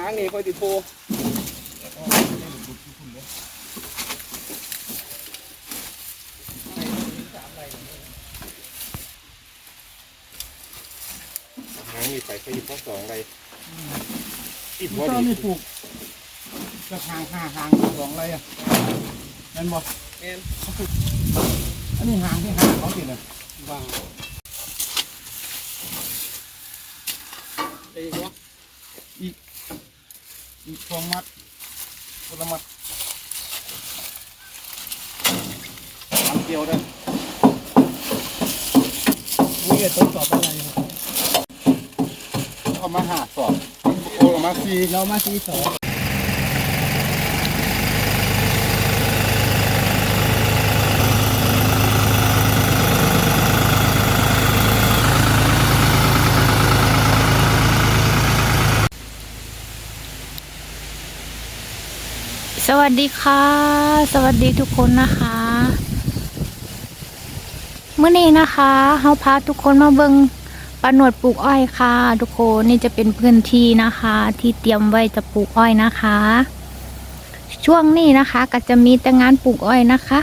หางนี่คอยติโพหางนี่ไปไปอยู่ข้อสองไรอีกตว่าอนดีนี้ปลูกกระถางห้าหางสองไรอะนั่นบ่แม่นอันนี้หางที่หางเขาสิเลยบ้างไอ้วะอีก สองมัดคนละมัดสามเดียวได้นี่จะทดสอบอะไรครับเอามาหาสอบโอ้เอามาสี่เรามาซีสอง สวัสดีค่ะ สวัสดีทุกคนนะคะเมื่อนี้นะคะเฮาพาทุกคนมาเบิงปลาหนวดปลูกอ้อยค่ะ ทุกคนนี่จะเป็นพื้นที่นะคะ ที่เตรียมไว้จะปลูกอ้อยนะคะ ช่วงนี้นะคะ ก็จะมีแต่งานปลูกอ้อยนะคะ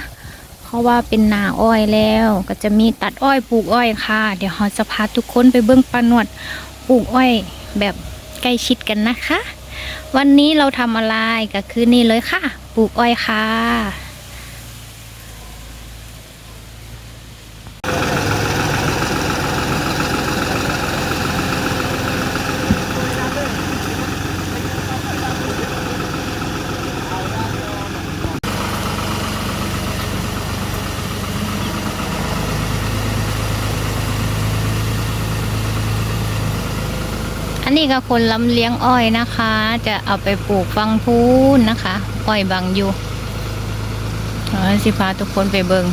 เพราะว่าเป็นนาอ้อยแล้ว ก็จะมีตัดอ้อยปลูกอ้อยค่ะ เดี๋ยวเราจะพาทุกคนไปเบิ้งปลาหนวดปลูกอ้อย แบบใกล้ชิดกันนะคะ วันนี้เราทำอะไรก็คือนี่เลยค่ะ ปลูกอ้อยค่ะ นนี้ก็คนลำเลี้ยงอ้อยนะคะ จะเอาไปปลูกฟังพูนนะคะ อ้อยบางอยู่เอาสิพาทุกคนไปเบิง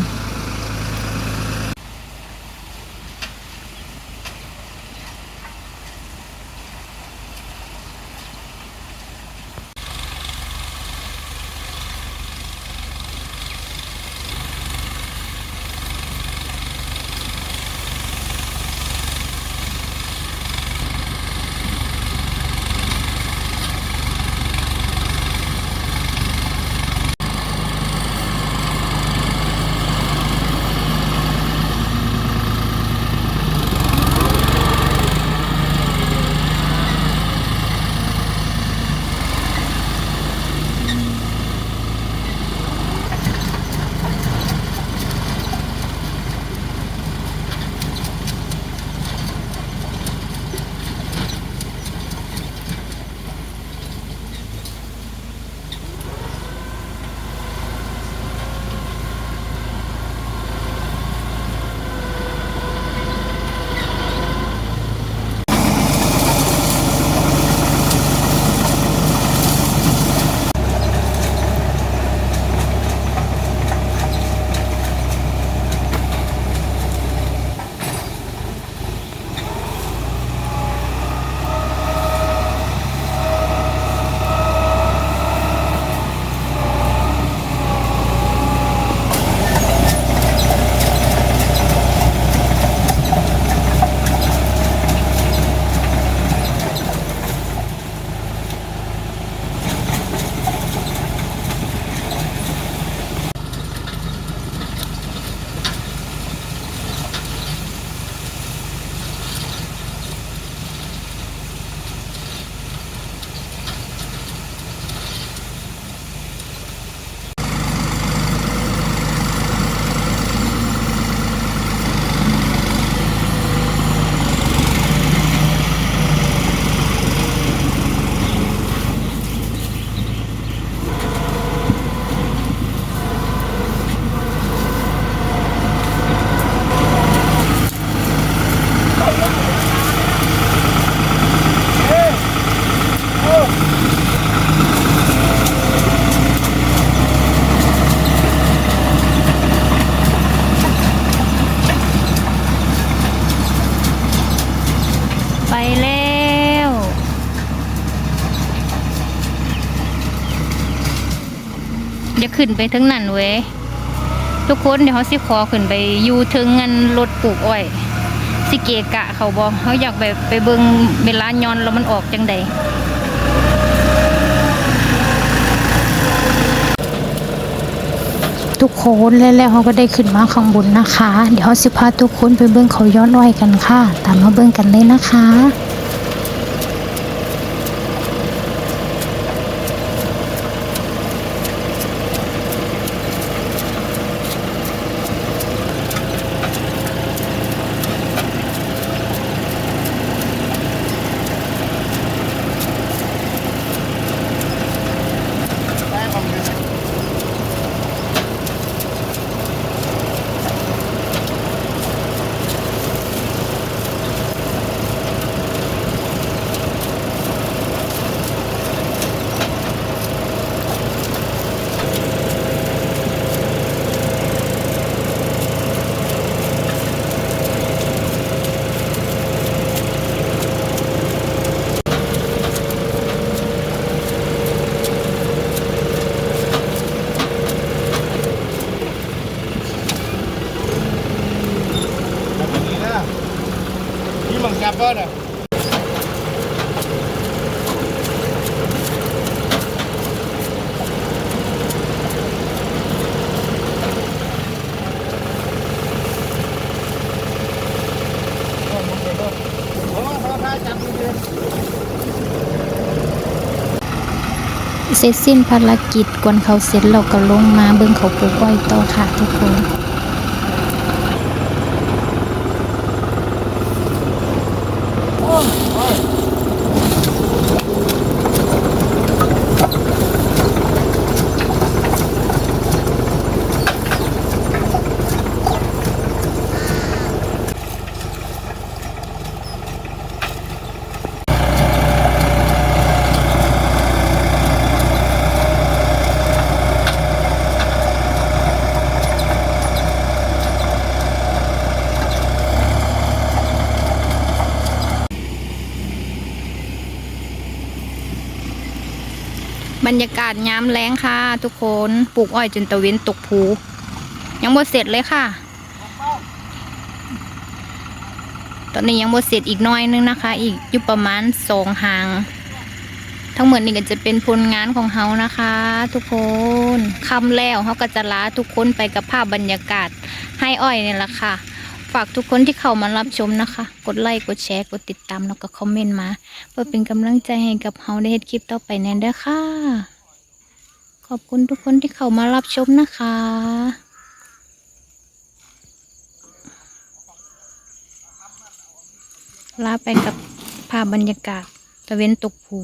เดี๋ยวขึ้นไปถึงนั่นเว้ยทุกคนเดี๋ยวเขาสิขอขึ้นไปอยู่ถึงเงินรถปลูกอ้อยสิเกะกะเขาบอกเขาอยากไปไปเบิ้งเวลาย้อนแล้วมันออกจังใดทุกคนแล้วเขาก็ได้ขึ้นมาข้างบนนะคะ เดี๋ยวเขาสิพาทุกคนไปเบิ้งเขาย้อนไว้กันค่ะ ตามมาเบิ้งกันเลยนะคะ ก้อ้โหเขาพาจับมือเดียวเสร็จสิ้นภารกิจกวนเขาเสร็จเราก็ลงมาเบิ้งเขาปลูกอ้อยต่อค่ะทุกคน บรรยากาศยามแล้งค่ะ ทุกคนปลูกอ้อยจนตะเวนตกภูยังบ่เสร็จเลยค่ะ ตอนนี้ยังบ่เสร็จอีกน้อยนึงนะคะ อีกอยู่ประมาณสองหาง ทั้งหมดนี่ก็จะเป็นผลงานของเฮานะคะ ทุกคนคำแล้วเฮาก็จะลาทุกคนไปกับภาพบรรยากาศให้อ้อยนี่แหละค่ะ ฝากทุกคนที่เข้ามารับชมนะคะ กดไลค์กดแชร์กดติดตามแล้วก็คอมเมนต์มา เพื่อเป็นกำลังใจให้กับเฮาได้เฮ็ดคลิปต่อไปแน่เด้ค่ะ ขอบคุณทุกคนที่เข้ามารับชมนะคะลาไปกับภาพบรรยากาศตะเวนตกภู